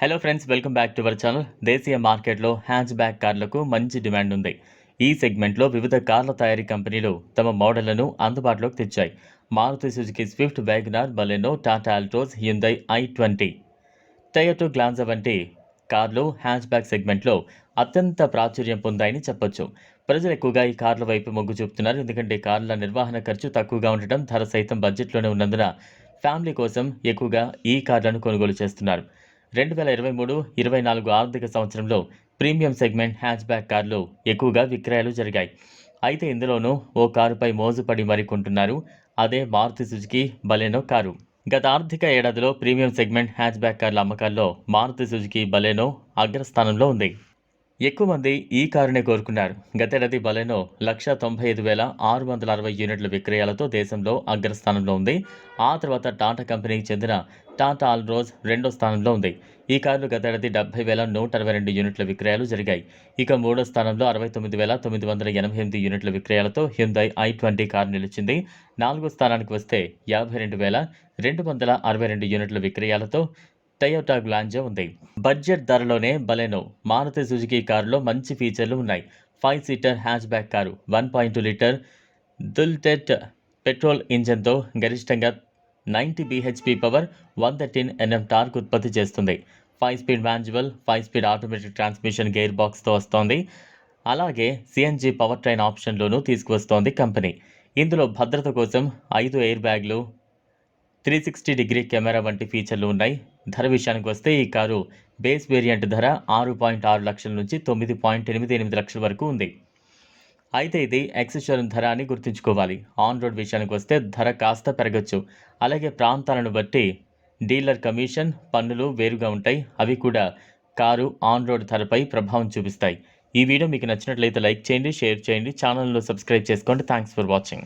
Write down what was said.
Hello friends welcome back to our channel దేశీయ మార్కెట్లో hatch back కార్లకు మంచి డిమాండ్ ఉంది. ఈ సెగ్మెంట్లో వివిధ కార్ల తయారీ కంపెనీలు తమ మోడళ్ళను అందుబాటులోకి తెచ్చాయి. Maruti Suzuki Swift WagonR Baleno Tata Altroz Hyundai i twenty. Toyota Glanza వంటి కార్లు హ్యాచ్ బ్యాక్ సెగ్మెంట్లో అత్యంత ప్రాచుర్యం పొందాయని చెప్పొచ్చు. ప్రజలు ఎక్కువగా ఈ కార్ల వైపు మొగ్గు చూపుతున్నారు. ఎందుకంటే కార్ల నిర్వహణ ఖర్చు తక్కువగా ఉండటం ధర సైతం బడ్జెట్లోనే ఉన్నందున ఫ్యామిలీ కోసం ఎక్కువగా ఈ కార్లను కొనుగోలు చేస్తున్నారు. రెండు వేల ఇరవై మూడు ఇరవై నాలుగు ఆర్థిక సంవత్సరంలో ప్రీమియం సెగ్మెంట్ హ్యాచ్ బ్యాక్ కార్లు ఎక్కువగా విక్రయాలు జరిగాయి. అయితే ఇందులోనూ ఓ కారుపై మోజుపడి మరికొంటున్నారు అదే మారుతి సుజుకి బలెనో కారు. గత ఆర్థిక ఏడాదిలో ప్రీమియం సెగ్మెంట్ హ్యాచ్ బ్యాక్ కార్ల అమ్మకాల్లో మారుతి సుజుకి బలెనో అగ్రస్థానంలో ఉంది. ఎక్కువ మంది ఈ కారునే కోరుకున్నారు. గతేడాది బలెనో లక్ష తొంభై ఐదు వేల ఆరు వందల అరవై యూనిట్ల విక్రయాలతో దేశంలో అగ్రస్థానంలో ఉంది. ఆ తర్వాత టాటా కంపెనీకి చెందిన టాటా ఆల్రోజ్ రెండో స్థానంలో ఉంది. ఈ కారులు గతేడాది డెబ్బై వేల నూట అరవై రెండు యూనిట్ల విక్రయాలు జరిగాయి. ఇక మూడో స్థానంలో అరవై తొమ్మిది వేల తొమ్మిది వందల ఎనభై ఎనిమిది యూనిట్ల విక్రయాలతో హ్యుందై ఐ ట్వంటీ కారు నిలిచింది. నాలుగో స్థానానికి వస్తే యాభై రెండు వేల రెండు వందల అరవై రెండు యూనిట్ల విక్రయాలతో టయోటా గ్లాంజా ఉంది. బడ్జెట్ ధరలోనే బలెనో. మారుతి సుజుకి కారులో మంచి ఫీచర్లు ఉన్నాయి. Five seater hatch back car one point two litre dualjet petrol ఇంజన్తో గరిష్టంగా ninety BHP power one thirteen NM torque ఉత్పత్తి చేస్తుంది. Five speed manual five speed automatic transmission gear బాక్స్తో వస్తోంది. అలాగే సిఎన్జి పవర్ ట్రైన్ ఆప్షన్లోనూ తీసుకువస్తోంది కంపెనీ. ఇందులో భద్రత కోసం ఐదు ఎయిర్ బ్యాగ్లు త్రీ సిక్స్టీ డిగ్రీ కెమెరా వంటి ఫీచర్లు ఉన్నాయి. ధర విషయానికి వస్తే ఈ కారు బేస్ వేరియంట్ ధర ఆరు పాయింట్ ఆరు లక్షల నుంచి తొమ్మిది పాయింట్ ఎనిమిది ఎనిమిది లక్షల వరకు ఉంది. అయితే ఇది ఎక్సెషోరూమ్ ధర అని గుర్తుంచుకోవాలి. ఆన్ రోడ్ విషయానికి వస్తే ధర కాస్త పెరగచ్చు. అలాగే ప్రాంతాలను బట్టి డీలర్ కమిషన్ పన్నులు వేరుగా ఉంటాయి. అవి కూడా కారు ఆన్ రోడ్ ధరపై ప్రభావం చూపిస్తాయి. ఈ వీడియో మీకు నచ్చినట్లయితే లైక్ చేయండి షేర్ చేయండి ఛానల్ను సబ్స్క్రైబ్ చేసుకోండి. Thanks for watching.